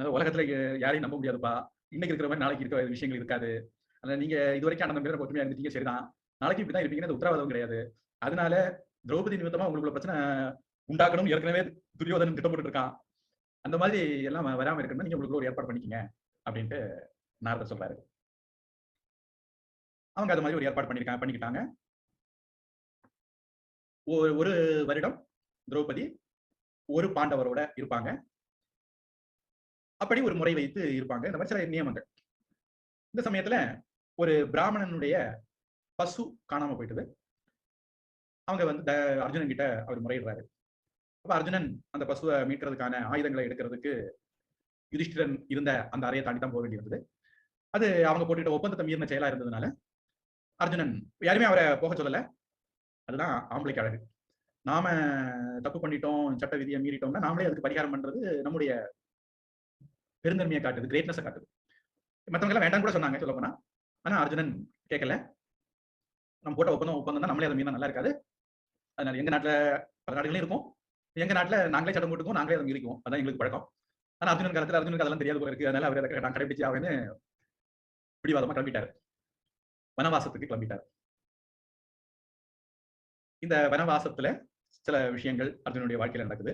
உலகத்துல யாரையும் நம்ப முடியாதுப்பா. இன்னைக்கு இருக்கிற மாதிரி நாளைக்கு இருக்கிற விஷயங்கள் இருக்காது. அதனால நீங்க இது வரைக்கும் அண்ணன் ஒற்றுமையா இருந்தீங்க சரிதான். நாளைக்கு இப்படிதான் இருப்பீங்கன்னு உத்தரவாதம் கிடையாது. அதனால திரௌபதி நிமித்தமா உங்களுக்குள்ள பிரச்சனை உண்டாக்கணும் ஏற்கனவே துரியோதனன் திட்டப்பட்டு இருக்கான் அந்த மாதிரி எல்லாம் வராம இருக்கணும்னா நீங்க உங்களுக்கு ஒரு ஏற்பாடு பண்ணிக்கங்க அப்படின்ட்டு நாரதர் சொல்றாரு. அவங்க அது மாதிரி ஒரு ஏற்பாடு பண்ணிருக்காங்க பண்ணிக்கிட்டாங்க. ஒரு ஒரு வருடம் திரௌபதி ஒரு பாண்டவரோட இருப்பாங்க. அப்படி ஒரு முறை வைத்து இருப்பாங்க. இந்த மாதிரி சில நியமங்கள். இந்த சமயத்துல ஒரு பிராமணனுடைய பசு காணாம போயிட்டது. அவங்க வந்து அர்ஜுனன் கிட்ட அவர் முறையிடுறாரு. அப்ப அர்ஜுனன் அந்த பசுவை மீட்கிறதுக்கான ஆயுதங்களை எடுக்கிறதுக்கு யுதிஷ்டிரன் இருந்த அந்த அறையை தாண்டி தான் போக வேண்டியிருந்தது அது அவங்க போட்டுக்கிட்ட ஒப்பந்தத்தை மீறின செயலா இருந்ததுனால அர்ஜுனன் யாருமே அவரை போக சொல்லல. அதுதான் ஆம்பளைக்கு அழகு. நாம தப்பு பண்ணிட்டோம் சட்ட விதியை மீறிட்டோம்னா நாமளே அதுக்கு பரிகாரம் பண்றது நம்முடைய பெருந்தன்மையை காட்டுது கிரேட்னஸை காட்டுது. மத்தவங்க எல்லாம் வேண்டாம் கூட சொன்னாங்க சொல்ல போனா. ஆனா அர்ஜுனன் கேட்கல நம்ம போட்ட ஒப்பந்தம் ஒப்பந்தம் தான் நம்மளே அதை மீனா நல்லா இருக்காது. அதனால எங்க நாட்டுல பல நாடுகளும் இருக்கும். எங்க நாட்டுல நாங்களே சட்டம் போட்டுக்குவோம் நாங்களே அதை மீறிக்குவோம். அதான் எங்களுக்கு பழக்கம். ஆனா அர்ஜுனன் காலத்துல அர்ஜுனுக்கு அதெல்லாம் தெரியாது போல இருக்கு. அதனால அவர் அதை நான் கடைபிடிச்சு அவனு பிடிவாதமா கிளம்பிட்டாரு. வனவாசத்துக்கு கிளம்பிட்டார். இந்த வனவாசத்துல சில விஷயங்கள் அர்ஜுனுடைய வாழ்க்கையில நடக்குது.